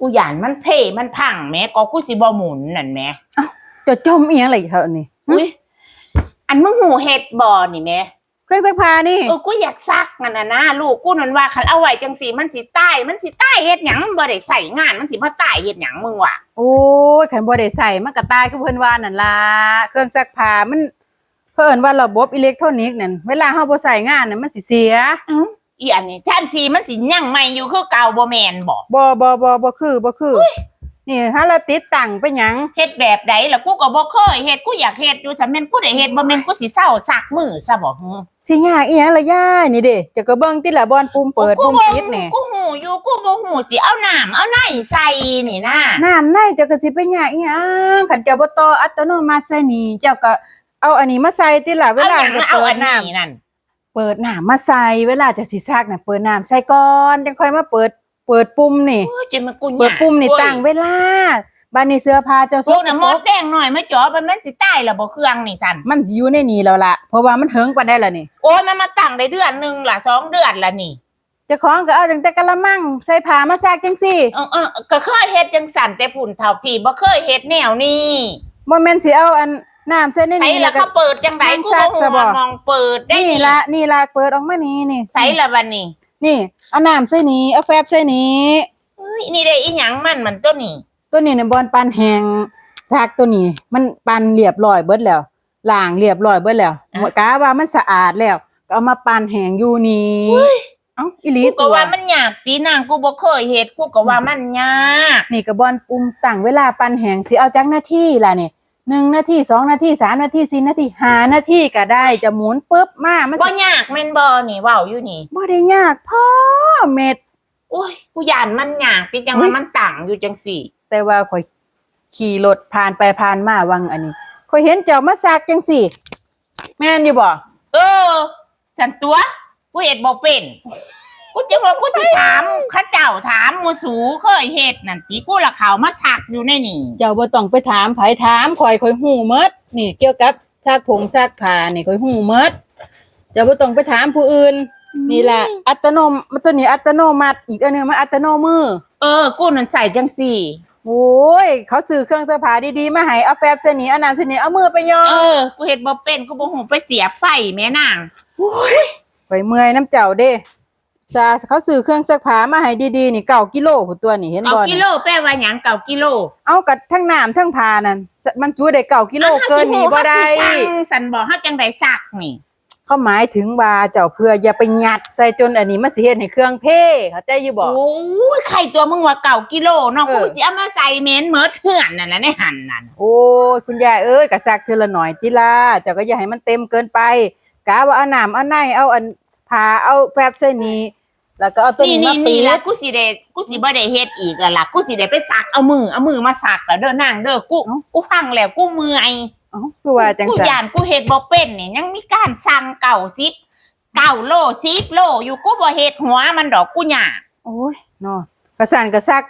กูหยานมันเพ่มันพังแหม่ก็กูสิบ่หมุนนั่นแหม่จะจมอีหยังอะไรเท่านี้อุ้ยอันมึงหูเฮ็ดบ่นี่แหม่เครื่องซักผ้านี่เออกูอยากซักนั่นน่ะนะลูกกูนั่นว่าคันเอาไว้จังสีมันสิตายมันสิตายเฮ็ดหยังมันบ่ได้ใส่งานมันสิมาตายเฮ็ดหยังมึงวะโอ้ยขันบ่ได้ใส่มันก็ตายคือเพิ่นว่านั่นล่ะเครื่องซักผ้ามันเพิ่นว่าระบบอิเล็กทรอนิกส์นั่นเวลาเฮาบ่ใส่งานน่ะมันสิเสียอีอั นนี้ทันทีมันสิยังใหม่อยู่คือเก่าบ่แม่นบ่บ่บ่บ่บ่คือบ่คือ นี่ถ้าเราติดตั้งไปหยังเฮ็ดแบบใดล่ะกูก็บ่เคยเฮ็ดกูอยากเฮ็ดอยู่ซะแม่นกูได้เฮ็ดบ่แม่นกูสิเศร้าซักมือซะบ่ฮึสิยากอีหยังล่ะย่านี่เด้จะก็เบิ่งติละบอนปุ่มเปิดกูปุ่มบ่ปิดนี่กูหูอยู่กูบ่หูสิเอาน้ำเอาไหนใส่นี่นะน้ำในเจ้าก็สิไปยากอีหยังคันเจ้าบ่ต่ออัตโนมัติใส่นี่เจ้าก็เอาอันนี้มาใส่ติละเวเอาลาหยังจะเอาเปิอัดนน้ำนี้นั่น เปิดน้ำมาใส่เวลาจะสิซักน่ะเปิดน้ำใส่ก่อนจังค่อยมาเปิด เปิดปุ่มนี่ โอ้ยจะมากูเปิดยากปุ่มนี่เว้ยตั้งเวลาบ้านนี้เสื้อผ้าเจ้าพวกน่ะมดแดงหน่อยมาจ่อมันมันสิตายล่ะบ่เครื่องนี่ซั่นมันสิอยู่ในนี่แล้วล่ะเพราะว่ามันเถิงปานได้แล้วนี่โอ้ยมันมาตั้งได้เดือนหนึงล่ะสองเดือนละนี่ เจ้าของก็เอาตั้งแต่กะละมังใส่ผ้ามาซักจังซี่เออเออก็เคยเฮ็ดจังสั่นแต่ผุ่นเท่าพี่บ่เคยเฮ็ดแนวนี้บ่แม่นสิเอาอัน น้ำใส่ในใส่นี่ละแล้วก็เขาเปิดจังไดมันกูซับ่กฮู้ซะบ่ว่ามองเปิดได้นี่ละนี่ละเปิดออกมานี่นี่ใส่ละบัดนี้ นี่เอาน้ำใส่นี่เอาแฟบใส่นี่เอ้ยนี่ได้อีหยังมันมันตัวนี้ ตัวนี้เนี่ยบอลปันแหงซักตัวนี้ มันปันเรียบร้อยเบิดแล้วล้างเรียบร้อยเบิดแล้วกะว่ามันสะอาดแล้วก็เอามาปันแหงอยู่นี่เอ้าอีหลีกูก็ตัวว่ามันยากตีนางกูบ่เคยเฮ็ดกูก็ว่ามันยากนี่ก็บอลปุ่มตั้งเวลาปันแหงสิเอาจักหน้าที่ล่ะนี่ หนึ่งนาทีสองนาทีสามนาทีสี่นาทีห้านาทีก็ได้จะหมุนปุ๊บมามันบ่สิยากแม่นบ่นี่เว้าอยู่นี่บ่ได้ยากพ่อเม็ด โอ้ยกูย่านมันยากที่จังอุ๊ว่าย มันตั้งอยู่จังสี่ แต่ว่าข่อยขี่รถผ่านไปผ่านมาวังอันนี้ข่อยเห็นเจ้ามาซักจังสี่ แม่นอยู่บ่ เออ สันตัวกูเฮ็ดบ่เป็น กูจะว่ากูสิถามเข้าเจ้าถามหมูสูเคยเฮ็ดนั่นติกูละเขามาซักอยู่ในนี่เจ้าบ่ต้องไปถามไผถามข่อยข่อยฮู้หมดนี่เกี่ยวกับซักผงซักผ้านี่ข่อยฮู้หมดเจ้าบ่ต้องไปถามผู้อื่น นี่แหละอัตโนมัติตัวนี้อัตโนมัติอีกอันหนึงมันอัตโนมือ เออ กูนั่นใส่จังสี่ โอ้ย เขาซื้อเครื่องซักผ้าดีๆ มาให้เอาแฟบเส้นนี้เอาน้ำเส้นนี้เอามือไปย่อเออ กูเฮ็ดบ่เป็นกูบ่ฮู้ไปเสียบไฟแม่นาง ไปเมื่อยน้ำเจ้าเด้ ซาเขาซื้อเครื่องซักผ้ามาให้ดีๆนี่เก้ากิโลผู้ตัวนี่เห็นเก้าบ่กินี่โลแปลว่าหยังเก้ากิโล เอากับทั้งน้ำทั้งผ้านั่นมันจุได้เก้ากิโลเกินนี่บ่ได้อ้าวสิฮู้เขาสิสั่งสันบอกเฮาจังไดซักนี่เขาหมายถึงว่าเจ้าเพื่ออย่าไปยัดใส่จนอันนี้มันสิเฮ็ดให้เครื่องเพ่เข้าใจอยู่บ่โอ้ยใครตัวมึงว่าเก้ากิโลเนาะเออกูสิเอามาใส่เม้นเมิดเถื่อนนั่นน่ะในหั่นนั่นโอ้ยคุณยายเอ้ยกะซักเทื่อละหน่อยติล่ะเจ้าก็อย่าให้มันเต็มเกินไปกะว่าเอาน้ำเอาในเอาอัน ผ้าเอาแฟบใส่นี้ แล้วก็เอาตัวนี่นี้นี่มาปินี่ละดกูสิได้กูสิบ่ได้เฮ็ดอีกแล้วล่ะกูสิได้ไปซักเอามือเอามือมาซักแล้วเด้อนางเด้อกูเอ้ากูฟังแล้วกูเมื่อยเอ้าคือว่าจังกูซั่น ย่านกูเฮ็ดบ่เป็นนี่ยังมีการสั่งเก่าซิปเก่าโลซิปโลอยู่กูบ่เฮ็ดหัวมันดอกกูหยาโอ้ยเนาะกระสันกระซัก